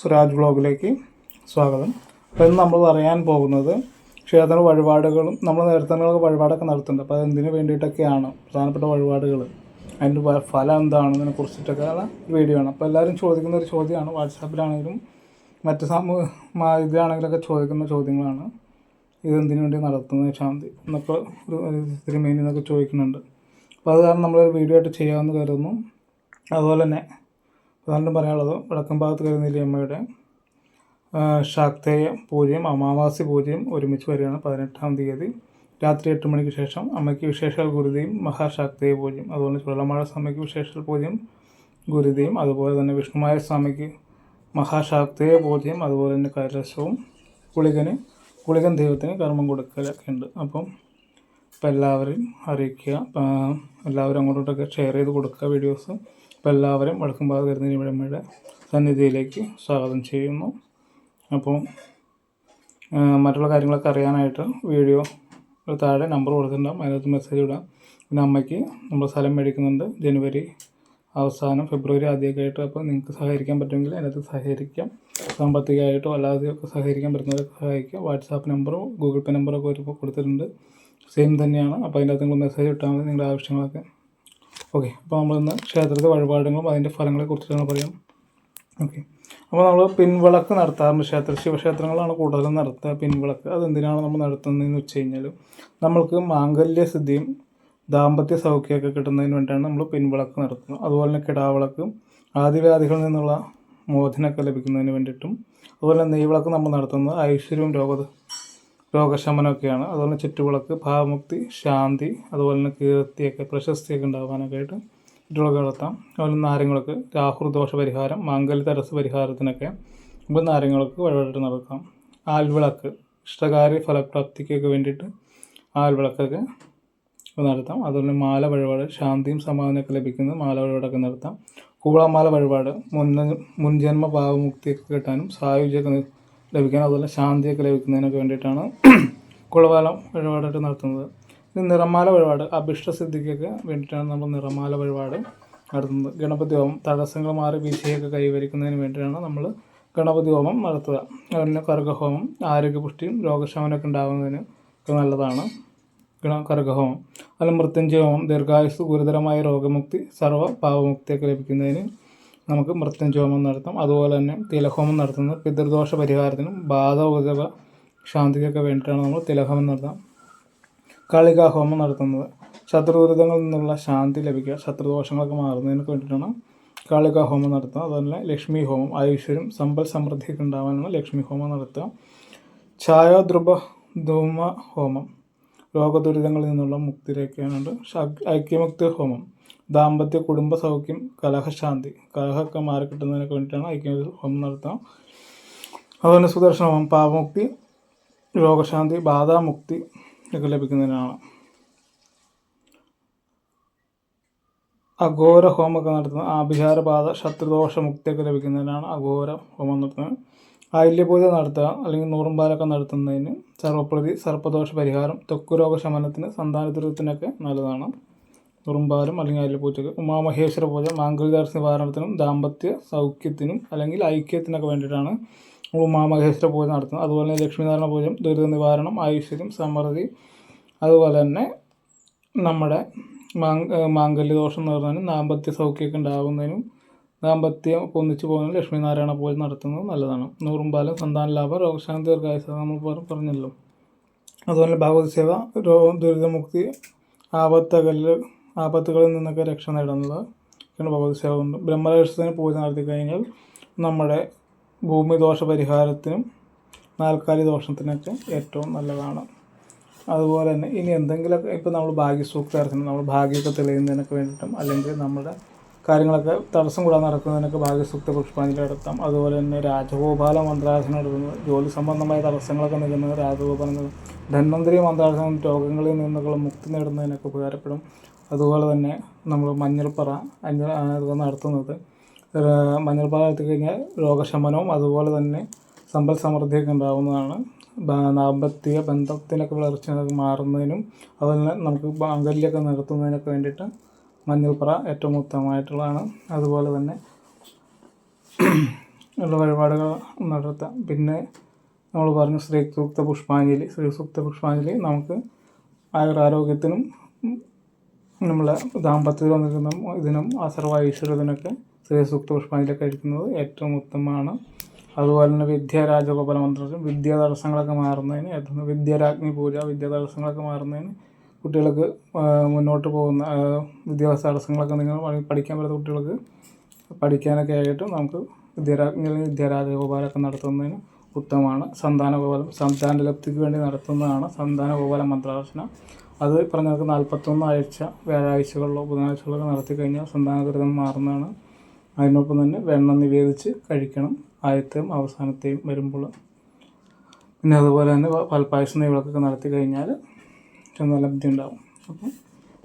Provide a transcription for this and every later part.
സുരാജ് ബ്ലോഗിലേക്ക് സ്വാഗതം. അപ്പോൾ ഇന്ന് നമ്മൾ പറയാൻ പോകുന്നത് ക്ഷേത്ര വഴിപാടുകളും നമ്മൾ നേരത്തെ വഴിപാടൊക്കെ നടത്തുന്നുണ്ട്. അപ്പോൾ അതെന്തിനു വേണ്ടിയിട്ടൊക്കെയാണ്? പ്രധാനപ്പെട്ട വഴിപാടുകൾ. അതിന്റെ ഫലം എന്താണെന്നതിനെ കുറിച്ചിട്ടൊക്കെ വീഡിയോ ആണ്. അപ്പോൾ എല്ലാവരും ചോദിക്കുന്ന ഒരു ചോദ്യമാണ്. വാട്സാപ്പിലാണെങ്കിലും മറ്റ് സമൂഹ ഇതിലാണെങ്കിലൊക്കെ ചോദിക്കുന്ന ചോദ്യങ്ങളാണ്. ഇതെന്തിനു വേണ്ടി നടത്തുന്നത് ശാന്തി? എന്നൊക്കെ ഒരു ഒരു മെയിൻ എന്നൊക്കെ ചോദിക്കുന്നുണ്ട്. അപ്പോൾ അത് കാരണം നമ്മളൊരു വീഡിയോ ആയിട്ട് ചെയ്യാമെന്ന് കരുതുന്നു. അതുപോലെ തന്നെ പ്രധാനം പറയാനുള്ളത് വടക്കം ഭാഗത്ത് കരുന്നില്ലേ അമ്മയുടെ ശാക്തേയ പൂജയും അമാവാസി പൂജയും ഒരുമിച്ച് വരികയാണ് പതിനെട്ടാം തീയതി. രാത്രി എട്ട് മണിക്ക് ശേഷം അമ്മയ്ക്ക് വിശേഷാൽ ഗുരുതിയും മഹാശാക്തേയ പൂജയും. അതുപോലെ ചുഴലമാഴ സ്വാമിക്ക് വിശേഷാൽ പൂജയും ഗുരുതിയും അതുപോലെ തന്നെ വിഷ്ണുമായ സ്വാമിക്ക് മഹാശാക്തേയ പൂജയും അതുപോലെ തന്നെ കൈലാസവും കുളികന് കുളികൻ ദൈവത്തിന് കർമ്മം കൊടുക്കലൊക്കെ ഉണ്ട്. അപ്പം അപ്പോൾ എല്ലാവരെയും അറിയിക്കുക. എല്ലാവരും അങ്ങോട്ടൊക്കെ ഷെയർ ചെയ്ത് കൊടുക്കുക വീഡിയോസ്. അപ്പോൾ എല്ലാവരും വടക്കും കരുന്നതിന് വിഴമ്മയുടെ സന്നിധിയിലേക്ക് സ്വാഗതം ചെയ്യുന്നു. അപ്പോൾ മറ്റുള്ള കാര്യങ്ങളൊക്കെ അറിയാനായിട്ട് വീഡിയോ താഴെ നമ്പർ കൊടുത്തിട്ടുണ്ടാകും അതിനകത്ത് മെസ്സേജ് ഇടാം. പിന്നെ അമ്മയ്ക്ക് നമ്മൾ സ്ഥലം മേടിക്കുന്നുണ്ട്. ജനുവരി അവസാനം ഫെബ്രുവരി ആദ്യമൊക്കെ ആയിട്ട് അപ്പോൾ നിങ്ങൾക്ക് സഹകരിക്കാൻ പറ്റുമെങ്കിൽ അതിനകത്ത് സഹകരിക്കാം. സാമ്പത്തികമായിട്ടോ അല്ലാതെയൊക്കെ സഹകരിക്കാൻ പറ്റുന്നവരൊക്കെ സഹായിക്കുക വാട്സാപ്പ് നമ്പറോ ഗൂഗിൾ പേ നമ്പറോ ഒക്കെ കൊടുത്തിട്ടുണ്ട്. സെയിം തന്നെയാണ്. അപ്പോൾ അതിന്റെ അകത്ത് നിങ്ങൾ മെസ്സേജ് ഇട്ടാൽ മതി. നിങ്ങളുടെ ആവശ്യങ്ങളൊക്കെ ഓക്കെ അപ്പോൾ നമ്മളിന്ന് ക്ഷേത്രത്തിലെ വഴിപാടുകളും അതിന്റെ ഫലങ്ങളെ കുറിച്ചിട്ടാണ് പറയാം. ഓക്കെ അപ്പോൾ നമ്മൾ പിൻവിളക്ക് നടത്താറുണ്ട്. ക്ഷേത്ര ശിവക്ഷേത്രങ്ങളാണ് കൂടുതലും നടത്തുക പിൻവിളക്ക്. അതെന്തിനാണ് നമ്മൾ നടത്തുന്നതെന്ന് വെച്ച് കഴിഞ്ഞാൽ നമ്മൾക്ക് മാംഗല്യ സിദ്ധിയും ദാമ്പത്യ സൗഖ്യമൊക്കെ കിട്ടുന്നതിന് വേണ്ടിയാണ് നമ്മൾ പിൻവിളക്ക് നടത്തുന്നത്. അതുപോലെ തന്നെ കിടാവിളക്ക് ആദിവ്യാധികളിൽ നിന്നുള്ള മോചനമൊക്കെ ലഭിക്കുന്നതിന് വേണ്ടിയിട്ടും അതുപോലെ നെയ്വിളക്ക് നമ്മൾ നടത്തുന്നത് ഐശ്വര്യവും രോഗ രോഗശമനമൊക്കെയാണ്. അതുപോലെ ചുറ്റുവിളക്ക് ഭാവമുക്തി ശാന്തി അതുപോലെ തന്നെ കീർത്തിയൊക്കെ പ്രശസ്തിയൊക്കെ ഉണ്ടാകാനൊക്കെ ആയിട്ട് ചുറ്റുവിളക്ക് നടത്താം. അതുപോലെ നാരങ്ങൾക്ക് രാഹുർദോഷ പരിഹാരം മാംഗല്യ തടസ്സ പരിഹാരത്തിനൊക്കെ നമുക്ക് നാരങ്ങൾക്ക് വഴിപാടിട്ട് നടക്കാം. ആൽവിളക്ക് ഇഷ്ടകാര്യ ഫലപ്രാപ്തിക്കൊക്കെ വേണ്ടിയിട്ട് ആൽവിളക്കൊക്കെ നടത്താം. അതുപോലെ മാല വഴിപാട് ശാന്തിയും സമാധാനമൊക്കെ ലഭിക്കുന്നത് മാല വഴിപാടൊക്കെ നടത്താം. കൂളമാല വഴിപാട് മുൻ മുൻജന്മ ഭാവമുക്തിയൊക്കെ കിട്ടാനും സായുജ്യമൊക്കെ ലഭിക്കാനും അതുപോലെ ശാന്തിയൊക്കെ ലഭിക്കുന്നതിനൊക്കെ വേണ്ടിയിട്ടാണ് കുളവാലം വഴിപാടായിട്ട് നടത്തുന്നത്. ഇത് നിറമാല വഴിപാട് അഭിഷ്ടസിദ്ധിക്കൊക്കെ വേണ്ടിയിട്ടാണ് നമ്മൾ നിറമാല വഴിപാട് നടത്തുന്നത്. ഗണപതി ഹോമം തടസ്സങ്ങൾ മാറി വിജയൊക്കെ കൈവരിക്കുന്നതിന് വേണ്ടിയിട്ടാണ് നമ്മൾ ഗണപതി ഹോമം നടത്തുക. അതുപോലെ കർഗഹോമം ആരോഗ്യപുഷ്ടിയും രോഗശമനമൊക്കെ ഉണ്ടാകുന്നതിന് ഒക്കെ നല്ലതാണ് ഗണ കർഗഹോമം അതുപോലെ മൃത്യുഞ്ജയ ഹോമം ദീർഘായുസ് ഗുരുതരമായ രോഗമുക്തി സർവ പാവമുക്തിയൊക്കെ ലഭിക്കുന്നതിന് നമുക്ക് മൃത്യുഞ്ജയ ഹോമം നടത്താം. അതുപോലെ തന്നെ തിലഹോമം നടത്തുന്നത് പിതൃദോഷ പരിഹാരത്തിനും ബാധ ഉപദ്രവ ശാന്തിക്കൊക്കെ വേണ്ടിയിട്ടാണ് നമ്മൾ തിലഹോമം നടത്താം. കാളികാ ഹോമം നടത്തുന്നത്. ശത്രുദുരിതങ്ങളിൽ നിന്നുള്ള ശാന്തി ലഭിക്കുക ശത്രുദോഷങ്ങളൊക്കെ മാറുന്നതിനൊക്കെ വേണ്ടിയിട്ടാണ് കാളികാ ഹോമം നടത്തുക. അതുപോലെ ലക്ഷ്മി ഹോമം ഐശ്വര്യം സമ്പൽ സമൃദ്ധിയൊക്കെ ഉണ്ടാവാനാണ് ലക്ഷ്മി ഹോമം നടത്തുക ഛായാദ്രുപ ധൂമ ഹോമം. രോഗദുരിതങ്ങളിൽ നിന്നുള്ള മുക്തിയിലേക്കാനുണ്ട് ഐക്യമുക്തി ഹോമം. ദാമ്പത്യ കുടുംബ സൗഖ്യം കലഹശാന്തി. കലഹമൊക്കെ മാറിക്കിട്ടുന്നതിനൊക്കെ വേണ്ടിയിട്ടാണ് ഐക്യമുക്തി ഹോമം നടത്താം. അതുപോലെ സുദർശന ഹോമം. പാപമുക്തി രോഗശാന്തി ബാധാമുക്തി ഒക്കെ ലഭിക്കുന്നതിനാണ്. അഘോര ഹോമമൊക്കെ നടത്തുന്നത് ആഭിചാരബാധ ശത്രുദോഷ മുക്തിയൊക്കെ ലഭിക്കുന്നതിനാണ് അഘോര ഹോമം നടത്തുന്നത്. ആയില്യപൂജ നടത്തുക അല്ലെങ്കിൽ നൂറുമ്പാലൊക്കെ നടത്തുന്നതിന് സർവപ്രതി സർപ്പദോഷ പരിഹാരം തൊക്കു രോഗശമനത്തിന് സന്താനദുരിതത്തിനൊക്കെ നല്ലതാണ്. നൂറുമ്പാലും അല്ലെങ്കിൽ ആയില്യപൂജക്ക് ഉമാമഹേശ്വര പൂജ മാംഗല്യദർശ നിവാരണത്തിനും ദാമ്പത്യ സൗഖ്യത്തിനും അല്ലെങ്കിൽ ഐക്യത്തിനൊക്കെ വേണ്ടിയിട്ടാണ് ഉമാമഹേശ്വര പൂജ നടത്തുന്നത്. അതുപോലെ തന്നെ ലക്ഷ്മീനാരായണ പൂജ ദുരിത നിവാരണം ഐശ്വര്യം സമൃദ്ധി അതുപോലെ തന്നെ നമ്മുടെ മാങ് മാംഗല്യദോഷം പറഞ്ഞാൽ ദാമ്പത്യ സൗഖ്യമൊക്കെ ഉണ്ടാകുന്നതിനും ദാമ്പത്യം ഒന്നിച്ചു പോകുന്ന ലക്ഷ്മി നാരായണ പൂജ നടത്തുന്നത് നല്ലതാണ്. നൂറും ബാലം സന്താന ലാഭം രോഗശാന്തി ദീർഘായുസ നമ്മൾ പറഞ്ഞല്ലോ. അതുപോലെ ഭഗവത് സേവ രോഗം ദുരിതമുക്തി ആപത്തകളിൽ ആപത്തുകളിൽ നിന്നൊക്കെ രക്ഷ നേടുന്നത് ഒക്കെയാണ് ഭഗവത് സേവ കൊണ്ട്. ബ്രഹ്മരക്ഷത്തിന് പൂജ നടത്തി കഴിഞ്ഞാൽ നമ്മുടെ ഭൂമി ദോഷ പരിഹാരത്തിനും നാൽക്കാലി ദോഷത്തിനൊക്കെ ഏറ്റവും നല്ലതാണ്. അതുപോലെ തന്നെ ഇനി എന്തെങ്കിലുമൊക്കെ ഇപ്പോൾ നമ്മൾ ഭാഗ്യസൂക്തി ഇറക്കുന്നത് നമ്മൾ ഭാഗ്യമൊക്കെ തെളിയുന്നതിനൊക്കെ വേണ്ടിയിട്ടും അല്ലെങ്കിൽ നമ്മുടെ കാര്യങ്ങളൊക്കെ തടസ്സം കൂടാതെ നടക്കുന്നതിനൊക്കെ ഭാഗ്യസൂക്ത പുഷ്പാഞ്ജലി നടത്താം. അതുപോലെ തന്നെ രാജഗോപാല മന്ത്രാസനം നടത്തുന്നത് ജോലി സംബന്ധമായ തടസ്സങ്ങളൊക്കെ നിൽക്കുന്നത് രാജഗോപാലം ധന്വന്തരി മന്ത്രാസനം രോഗങ്ങളിൽ നിന്നുള്ള മുക്തി നേടുന്നതിനൊക്കെ ഉപകാരപ്പെടും. അതുപോലെ തന്നെ നമ്മൾ മഞ്ഞൾപ്പറ അഞ്ഞ അതൊക്കെ നടത്തുന്നത്. മഞ്ഞൾപ്പറ നടത്തി കഴിഞ്ഞാൽ രോഗശമനവും അതുപോലെ തന്നെ സമ്പൽ സമൃദ്ധിയൊക്കെ ഉണ്ടാകുന്നതാണ് ദാമ്പത്യ ബന്ധത്തിനൊക്കെ വളർച്ച മാറുന്നതിനും അതുപോലെ നമുക്ക് മാംഗല്യമൊക്കെ നടത്തുന്നതിനൊക്കെ വേണ്ടിയിട്ട് മഞ്ഞൾപ്പറ ഏറ്റവും ഉത്തമമായിട്ടുള്ളതാണ്. അതുപോലെ തന്നെ ഉള്ള വഴിപാടുകൾ നടത്താം. പിന്നെ നമ്മൾ പറഞ്ഞു ശ്രീ സൂക്ത പുഷ്പാഞ്ജലി. ശ്രീ സൂക്ത പുഷ്പാഞ്ജലി നമുക്ക് ആയുരാരോഗ്യത്തിനും നമ്മളെ ദാമ്പത്യത്തിൽ വന്നിരിക്കുന്ന ഇതിനും അസർവ ഐശ്വര്യത്തിനൊക്കെ സ്ത്രീ സൂക്ത പുഷ്പാഞ്ജലി കഴിക്കുന്നത് ഏറ്റവും ഉത്തമമാണ്. അതുപോലെ തന്നെ വിദ്യ രാജഗോപാല മന്ത്രം വിദ്യാ തടസ്സങ്ങളൊക്കെ മാറുന്നതിന് ഏറ്റവും വിദ്യാരാജ്ഞി പൂജ വിദ്യാ തടസ്സങ്ങളൊക്കെ മാറുന്നതിന് കുട്ടികൾക്ക് മുന്നോട്ട് പോകുന്ന വിദ്യാഭ്യാസ തടസ്സങ്ങളൊക്കെ നിങ്ങൾ പഠിക്കാൻ പറ്റുന്ന കുട്ടികൾക്ക് പഠിക്കാനൊക്കെ ആയിട്ട് നമുക്ക് അല്ലെങ്കിൽ വിദ്യാരാജഗോപാലൊക്കെ നടത്തുന്നതിന് ഉത്തമമാണ്. സന്താനഗോപാലം സന്താനലബ്ധിക്ക് വേണ്ടി നടത്തുന്നതാണ് സന്താനഗോപാല മന്ത്രാർച്ചന അത് പറഞ്ഞ നമുക്ക് നാൽപ്പത്തൊന്ന് ആഴ്ച വ്യാഴാഴ്ചകളിലോ ബുധനാഴ്ചകളിലോ നടത്തി കഴിഞ്ഞാൽ സന്താനകൃതം മാറുന്നതാണ്. അതിനൊപ്പം തന്നെ വെണ്ണം നിവേദിച്ച് കഴിക്കണം. ആദ്യത്തെയും അവസാനത്തെയും വരുമ്പോൾ. പിന്നെ അതുപോലെ തന്നെ പാൽപ്പായസം നെയ്വിളക്കൊക്കെ നടത്തി കഴിഞ്ഞാൽ ലബ്ധി ഉണ്ടാവും. അപ്പം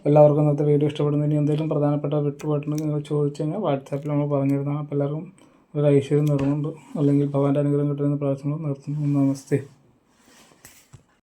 എല്ലാവർക്കും ഇന്നത്തെ വീഡിയോ ഇഷ്ടപ്പെടുന്ന ഇനി എന്തെങ്കിലും പ്രധാനപ്പെട്ട വിട്ടുപോയിട്ടുണ്ടെങ്കിൽ നിങ്ങൾ ചോദിച്ചു കഴിഞ്ഞാൽ വാട്സാപ്പിൽ നമ്മൾ പറഞ്ഞിരുന്നതാണ്. അപ്പോൾ എല്ലാവർക്കും ഒരു ഐശ്വര്യം നിറമുണ്ട് അല്ലെങ്കിൽ ഭഗവാന്റെ അനുഗ്രഹം കിട്ടുന്ന പ്രാർത്ഥനകൾ നിർത്തുന്നു. നമസ്തേ.